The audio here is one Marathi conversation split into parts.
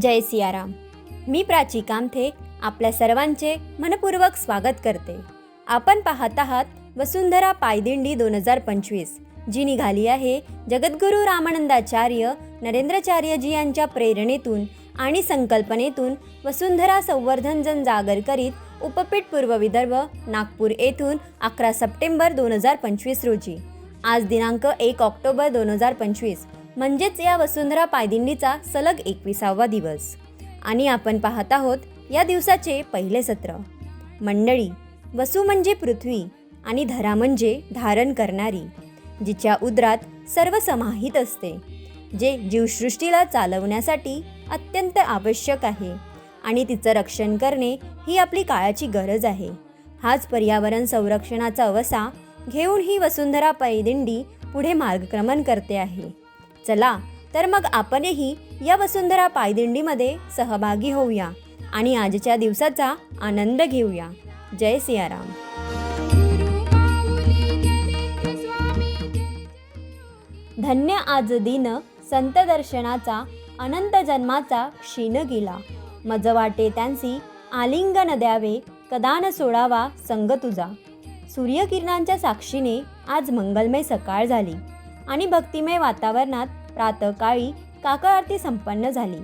जय सियाराम. मी प्राची कामथे आपल्या सर्वांचे मनपूर्वक स्वागत करते. आपण पाहत आहात वसुंधरा पायदिंडी दोन हजार पंचवीस जी निघाली आहे जगद्गुरू रामानंदाचार्य नरेंद्रचार्यजी यांच्या प्रेरणेतून आणि संकल्पनेतून वसुंधरा संवर्धन जन जागर करीत उपपीठ पूर्व विदर्भ नागपूर येथून अकरा सप्टेंबर दोन हजार पंचवीस रोजी. आज दिनांक एक ऑक्टोबर दोन हजार पंचवीस. म्हणजेच या वसुंधरा पायदिंडीचा सलग एकविसावा दिवस. आणि आपण पाहत आहोत या दिवसाचे पहिले सत्र. मंडळी वसू म्हणजे पृथ्वी आणि धरा म्हणजे धारण करणारी जिच्या उदरात सर्व समाहित असते जे जीवसृष्टीला चालवण्यासाठी अत्यंत आवश्यक आहे आणि तिचं रक्षण करणे ही आपली काळाची गरज आहे. हाच पर्यावरण संरक्षणाचा अवसा घेऊन ही वसुंधरा पैदिंडी पुढे मार्गक्रमण करते आहे. चला तर मग आपणही या वसुंधरा पायदिंडीमध्ये सहभागी होऊया आणि आजच्या दिवसाचा आनंद घेऊया. जय सियाराम. धन्य आज दिन संत दर्शनाचा अनंत जन्माचा क्षीण गेला. मज वाटे त्यांची आलिंगन द्यावे कदान सोडावा संग तुझा. सूर्यकिरणांच्या साक्षीने आज मंगलमय सकाळ झाली. आणि भक्तिमय वातावरणात प्रातकाळी काकळ आरती संपन्न झाली.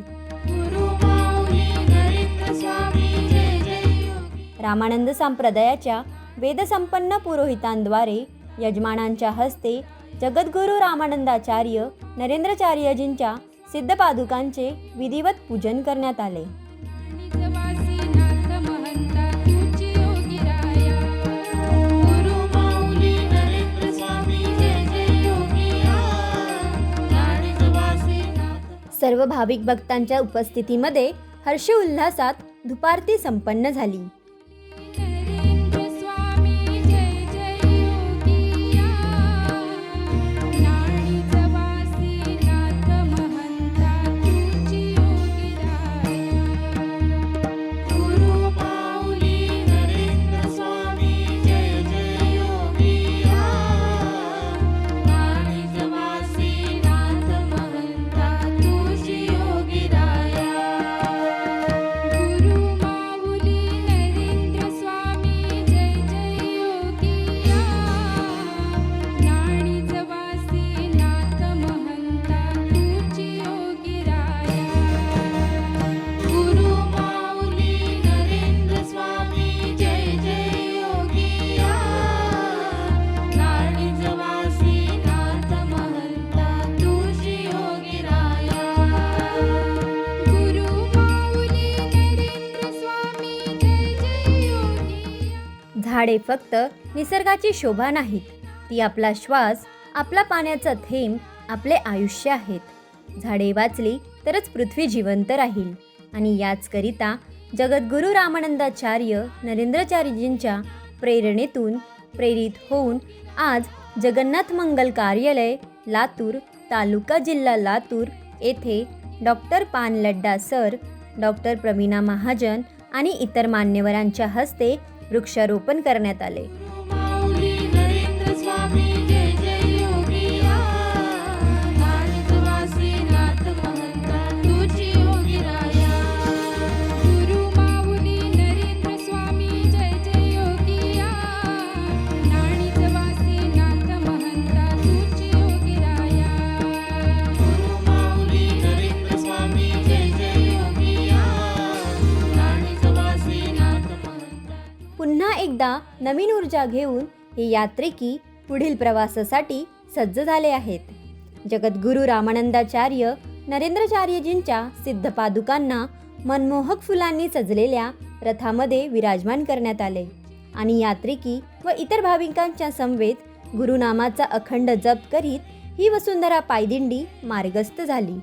रामानंद संप्रदायाच्या वेदसंपन्न पुरोहितांद्वारे यजमानांच्या हस्ते जगद्गुरू रामानंदाचार्य नरेंद्रचार्यजींच्या सिद्धपादुकांचे विधिवत पूजन करण्यात आले. भाविक भक्तांच्या उपस्थितीमध्ये हर्षोल्हासात दुपारती संपन्न झाली. झाडे फक्त निसर्गाची शोभा नाहीत ती आपला श्वास आपला पाण्याचा थेंब आपले आयुष्य आहेत. झाडे वाचली तरच पृथ्वी जिवंत राहील. आणि याचकरिता जगद्गुरू रामानंदाचार्य नरेंद्रचार्यजींच्या प्रेरणेतून प्रेरित होऊन आज जगन्नाथ मंगल कार्यालय लातूर तालुका जिल्हा लातूर येथे doctor Panladda sir doctor Pravina Mahajan आणि इतर मान्यवरांच्या हस्ते वृक्षारोपण करण्यात आले. नवीन ऊर्जा घेऊन हे यात्रिकी पुढील प्रवासासाठी सज्ज झाले आहेत. जगद्गुरू रामानंदाचार्य नरेंद्रचार्यजींच्या सिद्धपादुकांना मनमोहक फुलांनी सजलेल्या रथामध्ये विराजमान करण्यात आले आणि यात्रिकी व इतर भाविकांच्या समवेत गुरुनामाचा अखंड जप करीत ही वसुंधरा पायदिंडी मार्गस्थ झाली.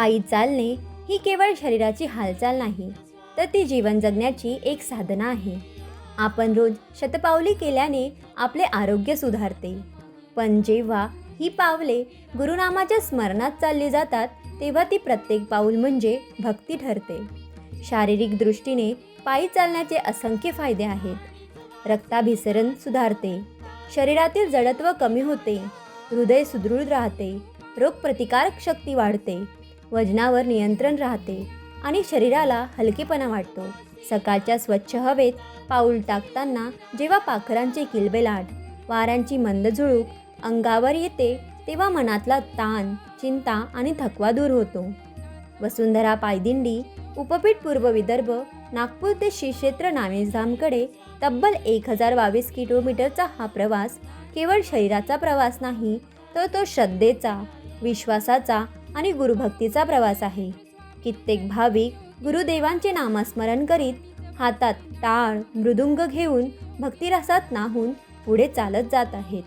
पायी चालणे ही केवळ शरीराची हालचाल नाही तर ती जीवन जगण्याची एक साधना आहे. आपण रोज शतपावली केल्याने आपले आरोग्य सुधारते. पण जेव्हा ही पावले गुरुनामाच्या स्मरणात चालली जातात तेव्हा ती प्रत्येक पाऊल म्हणजे भक्ती ठरते. शारीरिक दृष्टीने पायी चालण्याचे असंख्य फायदे आहेत. रक्ताभिसरण सुधारते. शरीरातील जडत्व कमी होते. हृदय सुदृढ राहते. रोगप्रतिकारक शक्ती वाढते. वजनावर नियंत्रण राहते आणि शरीराला हलकेपणा वाटतो. सकाळच्या स्वच्छ हवेत पाऊल टाकताना जेव्हा पाखरांचे किलबेलाट वाऱ्यांची मंद झुळूक अंगावर येते तेव्हा मनातला ताण चिंता आणि थकवा दूर होतो. वसुंधरा पायदिंडी उपपीठ पूर्व विदर्भ नागपूर ते श्री क्षेत्र तब्बल एक हजार बावीस किलोमीटरचा हा प्रवास केवळ शरीराचा प्रवास नाही तर तो श्रद्धेचा विश्वासाचा आणि गुरुभक्तीचा प्रवास आहे. कित्येक भाविक गुरुदेवांचे नामस्मरण करीत हातात टाळ मृदुंग घेऊन भक्तिरसात नाहून पुढे चालत जात आहेत.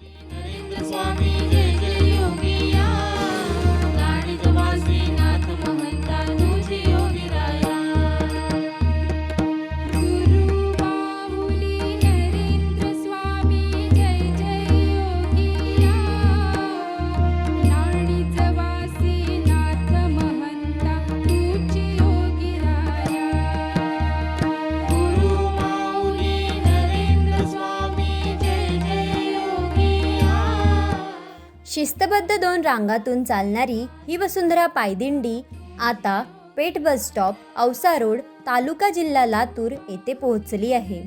शिस्तबद्ध दोन रांगातून चालणारी ही वसुंधरा पायदिंडी आता Peth bus stop Ausa road तालुका जिल्हा लातूर येथे पोहोचली आहे.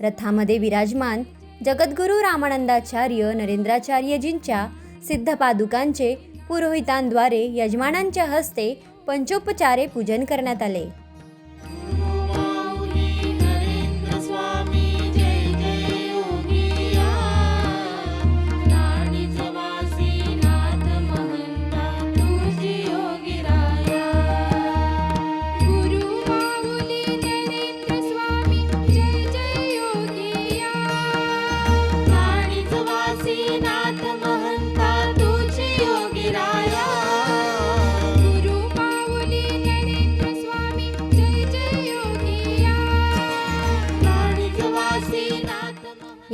रथामध्ये विराजमान जगद्गुरू रामानंदाचार्य नरेंद्राचार्यजींच्या सिद्धपादुकांचे पुरोहितांद्वारे यजमानांच्या हस्ते पंचोपचारे पूजन करण्यात आले.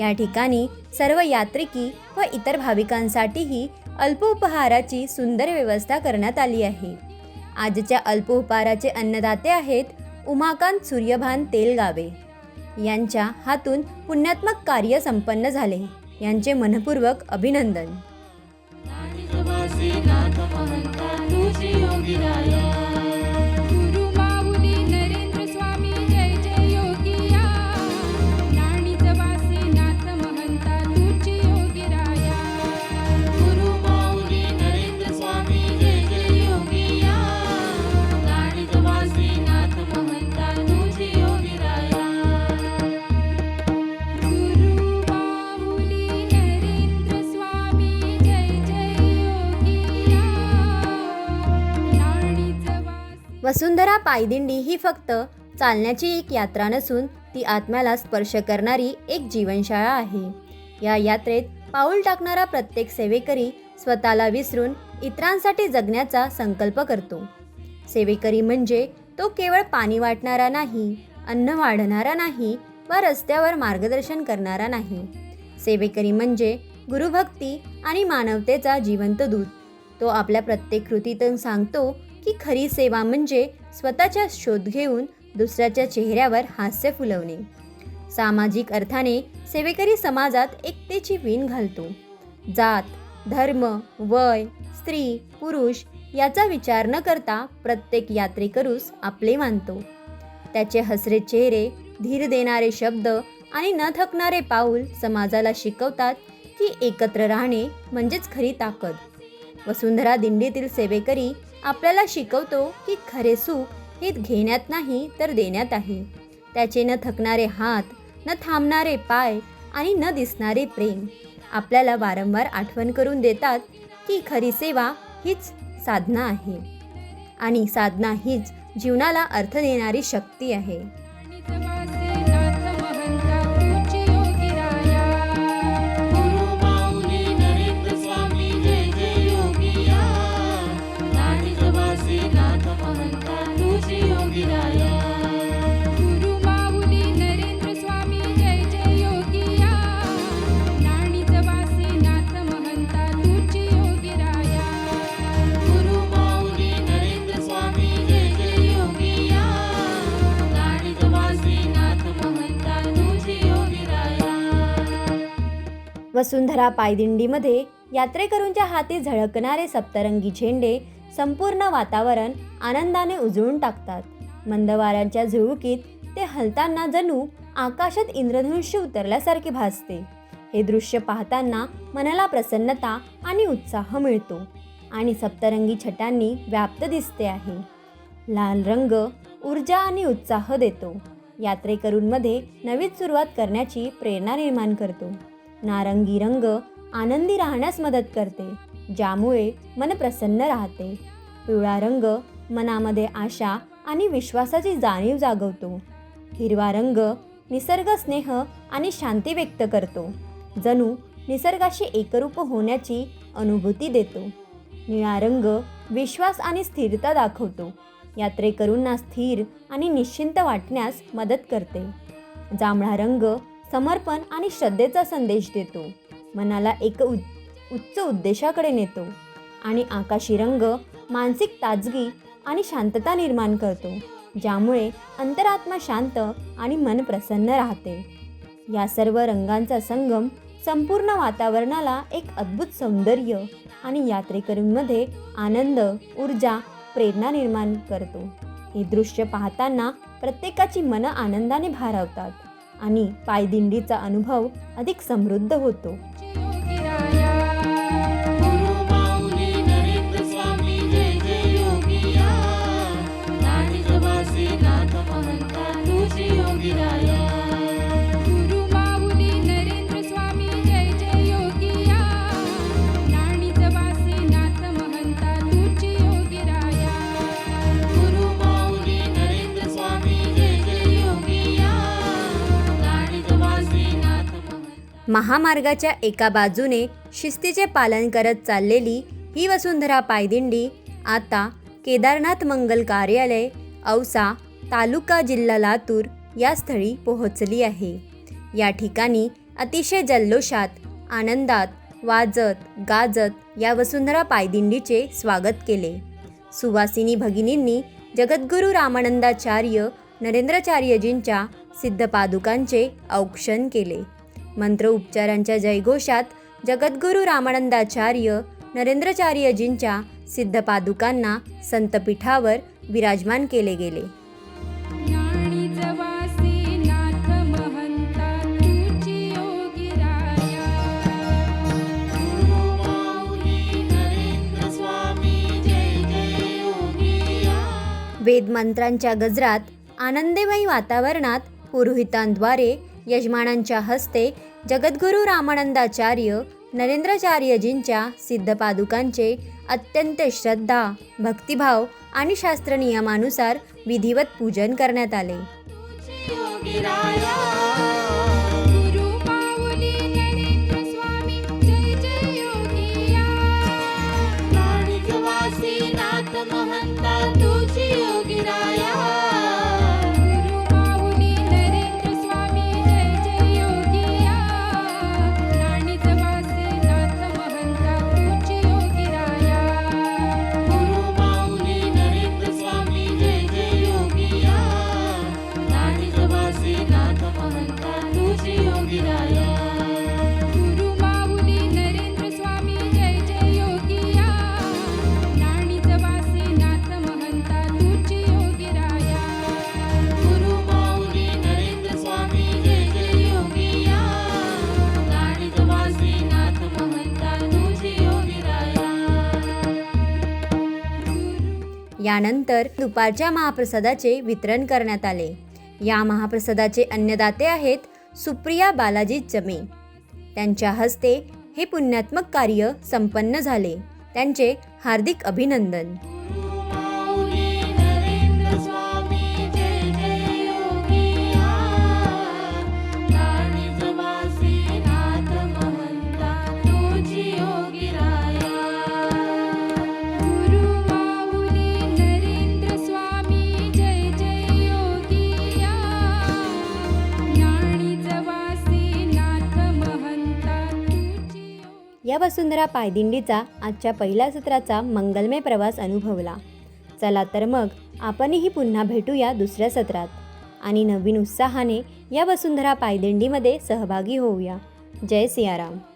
या ठिकाणी सर्व यात्रिकी व इतर भाविकांसाठीही अल्प उपहाराची सुंदर व्यवस्था करण्यात आली आहे. आजच्या अल्प उपहाराचे अन्नदाते आहेत उमाकांत सूर्यभान तेलगावे. यांच्या हातून पुण्यात्मक कार्य संपन्न झाले. यांचे मनपूर्वक अभिनंदन. वसुंधरा पायदिंडी ही फक्त चालण्याची एक यात्रा नसून ती आत्म्याला स्पर्श करणारी एक जीवनशाळा आहे. या यात्रेत पाऊल टाकणारा प्रत्येक सेवेकरी स्वतःला विसरून इतरांसाठी जगण्याचा संकल्प करतो. सेवेकरी म्हणजे तो केवळ पाणी वाटणारा नाही अन्न वाढणारा नाही वा रस्त्यावर मार्गदर्शन करणारा नाही. सेवेकरी म्हणजे गुरुभक्ती आणि मानवतेचा जिवंत दूत. तो आपल्या प्रत्येक कृतीतून सांगतो की खरी सेवा म्हणजे स्वतःच्या शोध घेऊन दुसऱ्याच्या चेहऱ्यावर हास्य फुलवणे. सामाजिक अर्थाने सेवेकरी समाजात एकतेची वीण घालतो. जात धर्म वय स्त्री पुरुष याचा विचार न करता प्रत्येक यात्रेकरूस आपले मानतो. त्याचे हसरे चेहरे धीर देणारे शब्द आणि न थकणारे पाऊल समाजाला शिकवतात की एकत्र राहणे म्हणजेच खरी ताकद. वसुंधरा दिंडीतील सेवेकरी आपल्याला शिकवतो की खरे सुख हे घेण्यात नाही तर देण्यात आहे. त्याचे न थकणारे हात न थांबणारे पाय आणि न दिसणारे प्रेम आपल्याला वारंवार आठवण करून देतात की खरी सेवा हीच साधना आहे. आणि साधना हीच जीवनाला अर्थ देणारी शक्ती आहे. वसुंधरा पायदिंडीमध्ये यात्रेकरूंच्या हाती झळकणारे सप्तरंगी झेंडे संपूर्ण वातावरण आनंदाने उजळून टाकतात. मंदवाऱ्यांच्या झुळुकीत ते हलताना जणू आकाशात इंद्रधनुष्य उतरल्यासारखे भासते. हे दृश्य पाहताना मनाला प्रसन्नता आणि उत्साह मिळतो आणि सप्तरंगी छटांनी व्याप्त दिसते आहे. लाल रंग ऊर्जा आणि उत्साह देतो. यात्रेकरूंमध्ये नवीन सुरुवात करण्याची प्रेरणा निर्माण करतो. नारंगी रंग आनंदी राहण्यास मदत करते ज्यामुळे मन प्रसन्न राहते. पिवळा रंग मनामध्ये आशा आणि विश्वासाची जाणीव जागवतो. हिरवा रंग निसर्ग स्नेह आणि शांती व्यक्त करतो. जणू निसर्गाशी एकरूप होण्याची अनुभूती देतो. निळा रंग विश्वास आणि स्थिरता दाखवतो. यात्रेकरूंना स्थिर आणि निश्चिंत वाटण्यास मदत करते. जांभळा रंग समर्पण आणि श्रद्धेचा संदेश देतो. मनाला एक उ उच्च उद्देशाकडे नेतो आणि आकाशी रंग मानसिक ताजगी आणि शांतता निर्माण करतो ज्यामुळे अंतरात्मा शांत आणि मन प्रसन्न राहते. या सर्व रंगांचा संगम संपूर्ण वातावरणाला एक अद्भुत सौंदर्य आणि यात्रेकरूंमध्ये आनंद ऊर्जा प्रेरणा निर्माण करतो. हे दृश्य पाहताना प्रत्येकाची मनं आनंदाने भारावतात. आणि पायदिंडीचा अनुभव अधिक समृद्ध होतो. महामार्गाच्या एका बाजूने शिस्तीचे पालन करत चाललेली ही वसुंधरा पायदिंडी आता केदारनाथ मंगल कार्यालय औसा तालुका जिल्हा लातूर या स्थळी पोहोचली आहे. या ठिकाणी अतिशय जल्लोषात आनंदात वाजत गाजत या वसुंधरा पायदिंडीचे स्वागत केले. सुवासिनी भगिनींनी जगद्गुरू रामानंदाचार्य नरेंद्राचार्यजींच्या सिद्धपादुकांचे औक्षण केले. मंत्र उपचारांच्या जयघोषात जगद्गुरू रामानंदाचार्य नरेंद्राचार्यजींच्या सिद्धपादुकांना संतपीठावर विराजमान केले गेले. वेदमंत्रांच्या गजरात आनंदमयी वातावरणात पुरोहितांद्वारे यजमानांच्या हस्ते जगद्गुरू रामानंदाचार्य नरेंद्राचार्यजींच्या सिद्धपादुकांचे अत्यंत श्रद्धा भक्तिभाव आणि शास्त्र नियमानुसार विधिवत पूजन करण्यात आले. यानंतर दुपारच्या महाप्रसादाचे वितरण करण्यात आले. या महाप्रसादाचे अन्नदाते आहेत सुप्रिया बालाजी चमे त्यांच्या हस्ते हे पुण्यात्मक कार्य संपन्न झाले. त्यांचे हार्दिक अभिनंदन. वसुंधरा पायदिंडीचा आजच्या पहिल्या सत्राचा मंगलमय प्रवास अनुभवला. चला तर मग आपणही पुन्हा भेटूया दुसऱ्या सत्रात आणि नवीन उत्साहाने या वसुंधरा पायदिंडीमध्ये सहभागी होऊया. जय सियाराम.